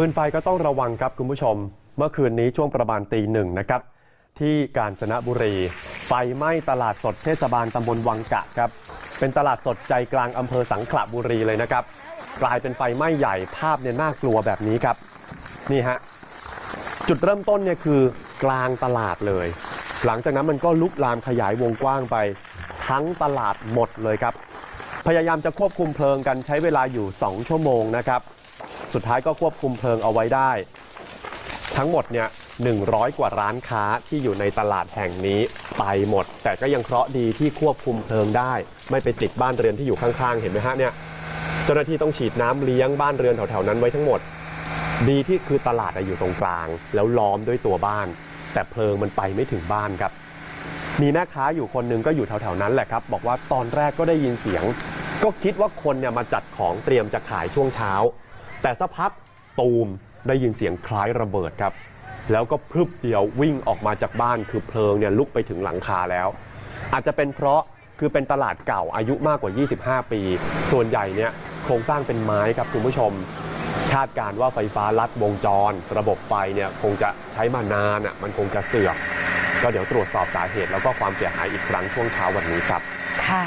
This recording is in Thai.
ฟืนไฟก็ต้องระวังครับคุณผู้ชม เมื่อคืนนี้ช่วงประมาณตีหนึ่งนะครับ ที่กาญจนบุรีไฟไหม้ตลาดสดเทศบาลตำบลวังกะครับ เป็นตลาดสดใจกลางอำเภอสังขละบุรีเลยนะครับ กลายเป็นไฟไหม้ใหญ่ภาพเนี่ยน่ากลัวแบบนี้ครับ นี่ฮะจุดเริ่มต้นเนี่ยคือกลางตลาดเลย หลังจากนั้นมันก็ลุกลามขยายวงกว้างไป ทั้งตลาดหมดเลยครับ พยายามจะควบคุมเพลิงกันใช้เวลาอยู่ 2 ชั่วโมงนะครับ สุดท้ายก็ควบคุมเพลิงเอาไว้ได้ ทั้งหมดเนี่ย100 กว่าร้านค้าที่อยู่ในตลาดแห่งนี้ไปหมด แต่ก็ยังเคราะห์ดีที่ควบคุมเพลิงได้ ไม่ไปติดบ้านเรือนที่อยู่ข้างๆ เห็นไหมฮะเนี่ยเจ้าหน้าที่ต้องฉีดน้ำเลี้ยงบ้านเรือนแถวๆนั้นไว้ทั้งหมด ดีที่คือตลาดอะอยู่ตรงกลาง แล้วล้อมด้วยตัวบ้าน แต่เพลิงมันไปไม่ถึงบ้านครับ มีแม่ค้าอยู่คนหนึ่งก็อยู่แถวๆนั้นแหละครับ บอกว่าตอนแรกก็ได้ยินเสียง ก็คิดว่าคนเนี่ยมาจัดของเตรียมจะขายช่วงเช้า แต่สักพักตูมได้ยินเสียงคล้ายระเบิดครับ แล้วก็พรึบเดียววิ่งออกมาจากบ้านคือเพลิงเนี่ยลุกไปถึงหลังคาแล้ว อาจจะเป็นเพราะคือเป็นตลาดเก่าอายุมากกว่า 25 ปี ส่วนใหญ่เนี่ยโครงสร้างเป็นไม้ครับคุณผู้ชม คาดการณ์ว่าไฟฟ้าลัดวงจร ระบบไฟเนี่ยคงจะใช้มานานอะมันคงจะเสื่อมก็เดี๋ยวตรวจสอบสาเหตุแล้วก็ความเสียหายอีกครั้งช่วงเช้าวันนี้ครับ ค่ะ